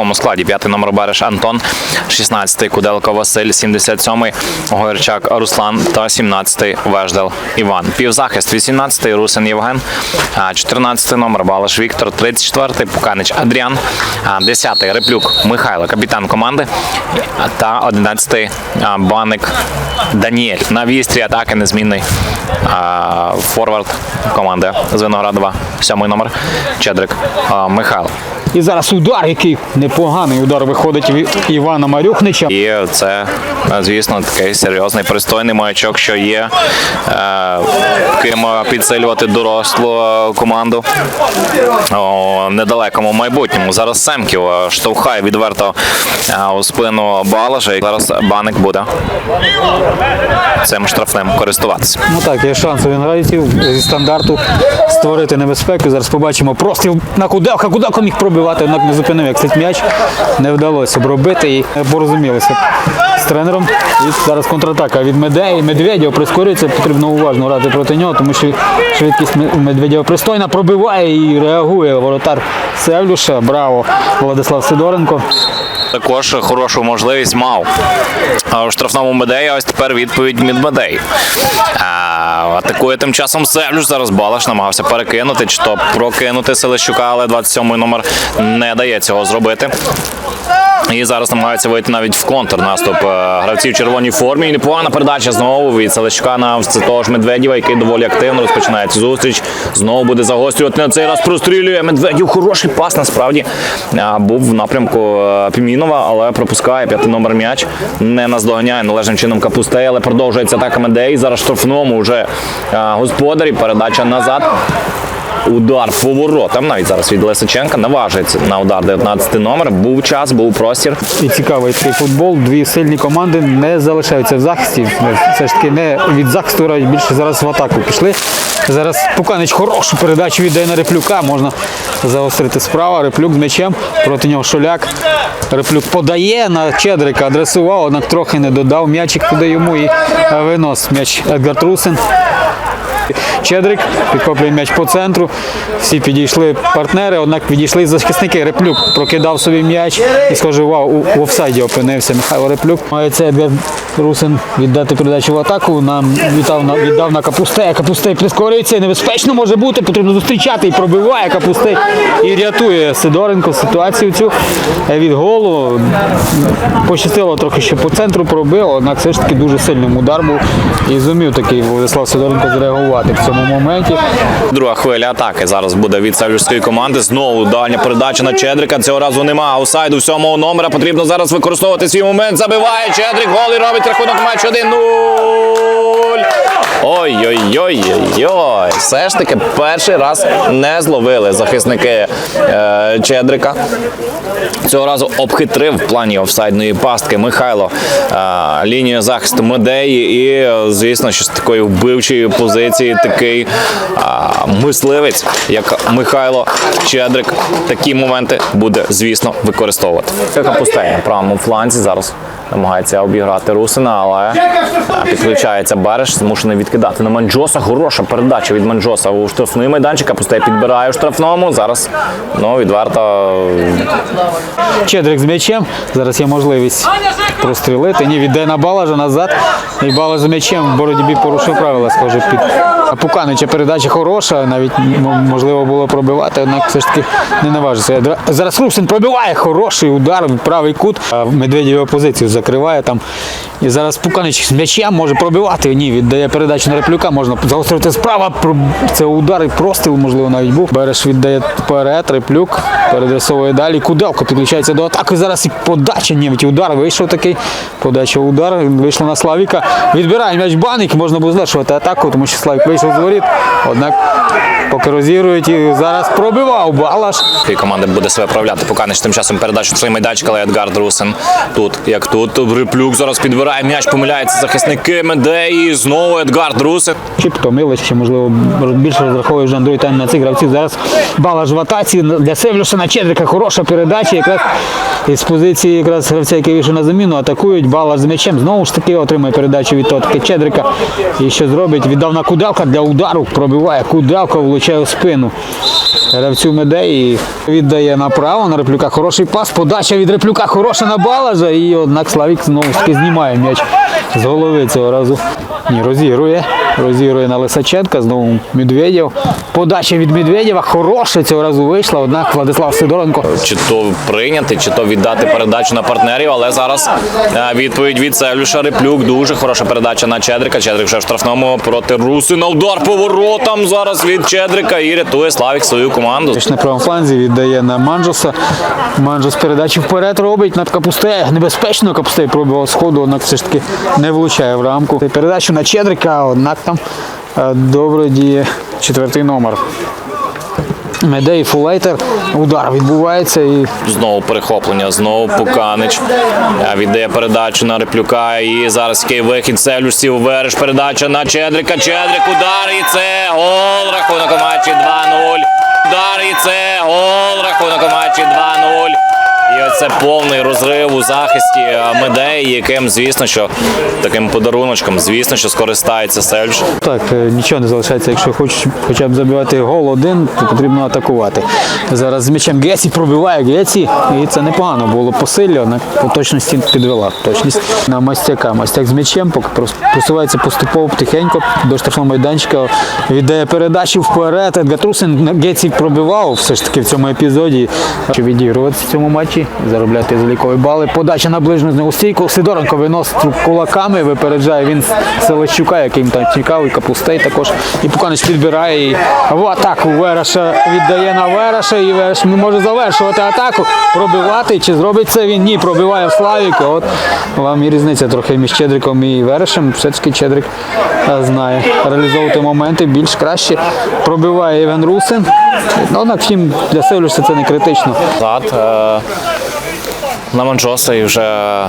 стартовому складі. П'ятий номер Береш Антон, 16-й Куделко Василь, 77-й Гойрчак Руслан та 17-й Веждел Іван. Півзахист 18-й Русин Євген, 14-й номер Балаш Віктор, 34-й Пуканич Адріан, 10-й Реплюк Михайло, капітан команди та 11-й Баник Даніель. На вістрі атаки незмінний форвард команди з Виноградова, сьомий номер Чедрик Михайло. І зараз удар, який непоганий удар виходить від Івана Марюхнича. І це, звісно, такий серйозний пристойний маячок, що є е, ким підсилювати дорослу команду у недалекому майбутньому. Зараз Семків е, штовхає відверто е, у спину Балажа. І зараз Баник буде цим штрафним користуватися. Ну так, є шанс у вінградців зі стандарту створити небезпеку. Зараз побачимо простріл на Куделка. Куделко міг пробивати, однак не зупинив як цей м'яч. Не вдалося обробити і порозумілися з тренером. І зараз контратака від Медеї. Медведєв прискорюється, потрібно уважно грати проти нього, тому що швидкість Ме- Медведєва пристойна пробиває і реагує воротар Севлюша. Браво, Владислав Сидоренко. Також хорошу можливість мав у штрафному Медеї. Ось тепер відповідь від Медеї. А, Атакує тим часом Севлюш. Зараз Балаш намагався перекинути чи то прокинути Селищука, але 27-й номер не дає цього зробити. І зараз намагаються вийти навіть в контрнаступ е, гравці в червоній формі. І непогана передача знову від Селищука на того ж Медведєва, який доволі активно розпочинається зустріч. Знову буде загострювати на цей раз. Прострілює Медведєв. Хороший пас насправді був в напрямку е, Пімінова, але пропускає п'ятий номер м'яч. Не наздоганяє належним чином Капустей, але продовжується атака Медеї. Зараз штрафному вже господарі. Передача назад. Удар по воротам. Навіть зараз від Лисиченка наважується на удар 19 номер. Був час, був простір. І цікавий такий футбол. Дві сильні команди не залишаються в захисті. Все ж таки не від захисту грають, більше зараз в атаку пішли. Зараз Пуканич хорошу передачу віддає на Реплюка. Можна загострити справа. Реплюк м'ячем. Проти нього Шоляк. Реплюк подає на Чедрика, адресував, однак трохи не додав. М'ячик туди йому і винос м'яч Едгар Трусин. Чедрик підхоплює м'яч по центру. Всі підійшли партнери, однак підійшли захисники. Реплюк прокидав собі м'яч і схоже, вау, у, офсайді опинився Михайло Реплюк. Має це Едгар Русин віддати передачу в атаку. Нам віддав на віддав на Капустея. Капустей прискорюється. Небезпечно може бути. Потрібно зустрічати і пробиває Капустей і рятує Сидоренко ситуацію цю е, від голу. Пощастило трохи, що по центру пробив, однак все ж таки дуже сильним удар був і зумів такий Владислав Сидоренко зреагувати в цьому моменті. Друга хвиля атаки зараз буде від севлюшської команди. Знову дальня передача на Чедрика. Цього разу нема. аусайду сьомого номера. Потрібно зараз використовувати свій момент. Забиває Чедрик. Гол і робить рахунок матч 1-0. Ой-ой-ой-ой. Все ж таки перший раз не зловили захисники е, Чедрика. Цього разу обхитрив в плані офсайдної пастки Михайло е, лінію захисту Медеї. І, звісно, що з такої вбивчої позиції такий е, мисливець, як Михайло Чедрик, такі моменти буде, звісно, використовувати. Капустей на правому фланзі зараз намагається обіграти Русина, але підключається Береш, змушений відкидати на Манджоса. Хороша передача від Манджоса у штрафний майданчик. Капустей підбирає у штрафному. Зараз ну, відверто Чедрик з м'ячем. Зараз є можливість прострілити. Ні, віддає на Балажа назад. І Балаж з м'ячем в боротьбі порушив правила, схоже, під Пуканича. Передача хороша, навіть можливо було пробивати, однак все ж таки не наважився. Зараз Русин пробиває хороший удар правий кут. А Медведєв його позицію закриває там. І зараз Пуканич з м'ячем може пробивати. Ні, віддає передачу на реплюка, можна загострити справа. Це удар і простріл, можливо, навіть був. Береш віддає вперед, реплюк, передресовує далі. Куделко підключається до атаки. Зараз і подача, ні, удар вийшов такий. Подача удар. Вийшло на Славіка. Відбирає м'яч баник, можна було завершувати атаку, тому що Славік вийшов з воріт. Однак поки розігрують і зараз пробивав Балаш. Команда буде себе проявляти. Поканич тим часом передачу свій майданчик, але Едгар Друсин тут, як тут. Реплюк зараз підбирає м'яч, помиляється захисники Медеї. Знову Едгар Друсин. Чи втомились, чи можливо більше розраховує вже Андрій Тайн на цих гравців. Зараз Балаш в атаці для Севлюша на Чедрика хороша передача. Якраз із позиції якраз гравця, який вийшов на заміну, атакують. Балаш з м'ячем. Знову ж таки отримує передачу від того таки Чедрика. І що зробить? Віддав на Куделка для удару, пробиває Куделка, влучає у спину. гравцю Медеї. Віддає направо на реплюка. Хороший пас. Подача від реплюка хороша на балажа. І однак Славік знову ж таки знімає м'яч з голови цього разу. Ні, розігрує. Розігрує на Лисаченка. Знову Медведєв. Подача від Медведєва. Хороша цього разу вийшла. Однак Владислав Сидоренко Чи то прийняти, чи то віддати передачу на партнерів, але зараз е, відповідь від Севлюша Реплюк. Дуже хороша передача на Чедрика. Чедрик вже в штрафному проти Русина. Удар по воротам зараз від Чедрика і рятує Славік свою команду. На правому фланзі віддає на Манджоса. Манджос передачу вперед робить над Капусте. Небезпечно Капусте пробував сходу, однак все ж таки не влучає в рамку. Передачу на Чедрика, однак там е, діє четвертий номер. Медей Фулейтер. Удар відбувається і Знову перехоплення, знову Пуканич Е, віддає передачу на Реплюка. І зараз який вихід Севлюш сів вереш. Передача на Чедрика. Чедрик удар і це гол. Рахунок у матчі 2-0. Удар і це гол. Рахунок у матчі 2-0. І оце повний розрив у захисті е, Медеї, яким, звісно, що таким подаруночком, звісно, що скористається Севлюш. так, е, нічого не залишається. Якщо хочеш хоча б забивати гол один, то потрібно атакувати. Зараз з м'ячем Гесі пробиває Гесі, і це непогано було посилля, однак по точності підвела точність на Мастяка. Мастяк з м'ячем просувається поступово потихеньку до штрафного майданчика, віддає передачу вперед. Едгар Трусин пробивав все ж таки в цьому епізоді. Щоб відігруватися в цьому матчі, заробляти залікові бали. Подача на ближню стійку. Сидоренко виносить кулаками, випереджає він Селищука, яким там цікавий, капустей також. І Пуканич підбирає і в атаку Вереша віддає на Вереша, і Вереш може завершувати атаку, пробивати. Чи зробить це він? Ні, пробиває Славік. От вам і різниця трохи між Чедриком і Верешем. Все-таки Чедрик е, знає реалізовувати моменти більш краще. Пробиває Євген Русин. Ну, однак, втім, для Севлюса це не критично. На Манчоса вже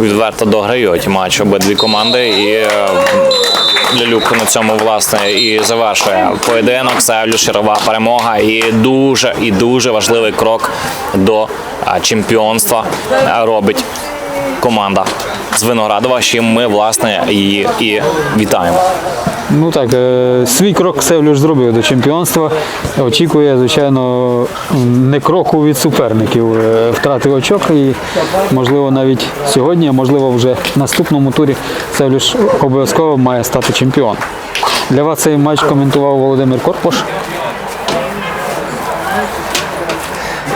відверто дограють матч обидві команди. І е, Лялюк на цьому власне і завершує поєдинок. Севлю широва перемога і дуже і дуже важливий крок до е, чемпіонства робить команда з Виноградова. з чим ми власне її і вітаємо. Ну так, е, свій крок Севлюш зробив до чемпіонства. Очікує, звичайно, не кроку від суперників. Е, Втратив очок і, можливо, навіть сьогодні, а можливо, вже в наступному турі Севлюш обов'язково має стати чемпіоном. Для вас цей матч коментував Володимир Корпош.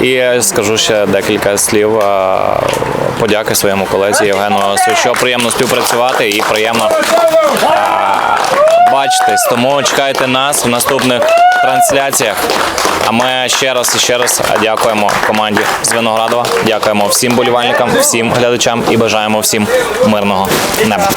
І скажу ще декілька слів е, подяки своєму колезі Євгену Свищу. Приємно співпрацювати і приємно бачитись. Тому чекайте нас в наступних трансляціях. А ми ще раз і ще раз дякуємо команді з Виноградова. Дякуємо всім болівальникам, всім глядачам і бажаємо всім мирного неба.